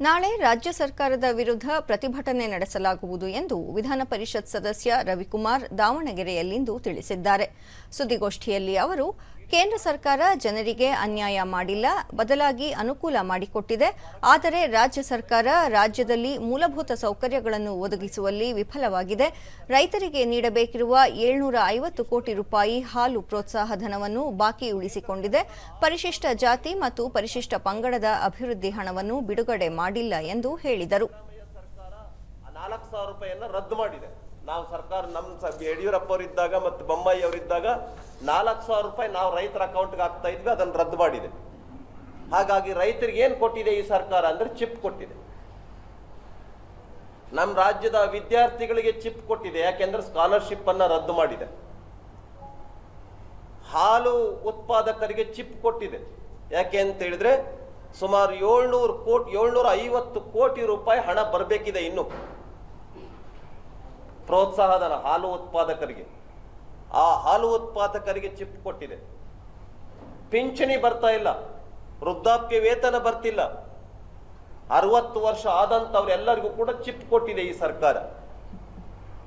ನಾಳೆ ರಾಜ್ಯ ಸರ್ಕಾರದ ವಿರುದ್ಧ ಪ್ರತಿಭಟನೆ ನಡೆಸಲಾಗುವುದು ಎಂದು ವಿಧಾನ ಪರಿಷತ್ ಸದಸ್ಯ ರವಿಕುಮಾರ್ ದಾವಣಗೆರೆಯಲ್ಲಿಂದು ತಿಳಿಸಿದ್ದಾರೆ. ಸುದ್ದಿಗೋಷ್ಠಿಯಲ್ಲಿ ಅವರು ಕೇಂದ್ರ ಸರ್ಕಾರ ಜನರಿಗೆ ಅನ್ಯಾಯ ಮಾಡಿಲ್ಲ, ಬದಲಾಗಿ ಅನುಕೂಲ ಮಾಡಿಕೊಟ್ಟಿದೆ. ಆದರೆ ರಾಜ್ಯ ಸರ್ಕಾರ ರಾಜ್ಯದಲ್ಲಿ ಮೂಲಭೂತ ಸೌಕರ್ಯಗಳನ್ನು ಒದಗಿಸುವಲ್ಲಿ ವಿಫಲವಾಗಿದೆ. ರೈತರಿಗೆ ನೀಡಬೇಕಿರುವ ಏಳ್ನೂರ ಐವತ್ತು ಕೋಟಿ ರೂಪಾಯಿ ಹಾಲು ಪ್ರೋತ್ಸಾಹ ಧನವನ್ನು ಬಾಕಿ ಉಳಿಸಿಕೊಂಡಿದೆ. ಪರಿಶಿಷ್ಟ ಜಾತಿ ಮತ್ತು ಪರಿಶಿಷ್ಟ ಪಂಗಡದ ಅಭಿವೃದ್ಧಿ ಹಣವನ್ನು ಬಿಡುಗಡೆ ಮಾಡಿಲ್ಲ ಎಂದು ಹೇಳಿದರು. ನಾವು ಸರ್ಕಾರ ನಮ್ಮ ಯಡಿಯೂರಪ್ಪ ಅವರಿದ್ದಾಗ ಮತ್ತು ಬೊಮ್ಮಾಯಿ ಅವರಿದ್ದಾಗ ನಾಲ್ಕು ಸಾವಿರ ರೂಪಾಯಿ ನಾವು ರೈತರ ಅಕೌಂಟ್ಗೆ ಹಾಕ್ತಾ ಇದ್ವಿ, ಅದನ್ನು ರದ್ದು ಮಾಡಿದೆ. ಹಾಗಾಗಿ ರೈತರಿಗೆ ಏನು ಕೊಟ್ಟಿದೆ ಈ ಸರ್ಕಾರ ಅಂದರೆ ಚಿಪ್ ಕೊಟ್ಟಿದೆ. ನಮ್ಮ ರಾಜ್ಯದ ವಿದ್ಯಾರ್ಥಿಗಳಿಗೆ ಚಿಪ್ ಕೊಟ್ಟಿದೆ, ಯಾಕೆಂದ್ರೆ ಸ್ಕಾಲರ್ಶಿಪ್ ಅನ್ನ ರದ್ದು ಮಾಡಿದೆ. ಹಾಲು ಉತ್ಪಾದಕರಿಗೆ ಚಿಪ್ ಕೊಟ್ಟಿದೆ. ಯಾಕೆ ಅಂತ ಹೇಳಿದ್ರೆ ಸುಮಾರು ಏಳ್ನೂರು ಕೋಟಿ, ಏಳ್ನೂರ ಐವತ್ತು ಕೋಟಿ ರೂಪಾಯಿ ಹಣ ಬರಬೇಕಿದೆ ಇನ್ನು. ಪ್ರೋತ್ಸಾಹಧನ ಹಾಲು ಉತ್ಪಾದಕರಿಗೆ. ಆ ಹಾಲು ಉತ್ಪಾದಕರಿಗೆ ಚಿಪ್ ಕೊಟ್ಟಿದೆ. ಪಿಂಚಣಿ ಬರ್ತಾ ಇಲ್ಲ. ವೃದ್ಧಾಪ್ಯ ವೇತನ ಬರ್ತಿಲ್ಲ. ಅರವತ್ತು ವರ್ಷ ಆದಂತವ್ರೆಲ್ಲರಿಗೂ ಕೂಡ ಚಿಪ್ ಕೊಟ್ಟಿದೆ ಈ ಸರ್ಕಾರ.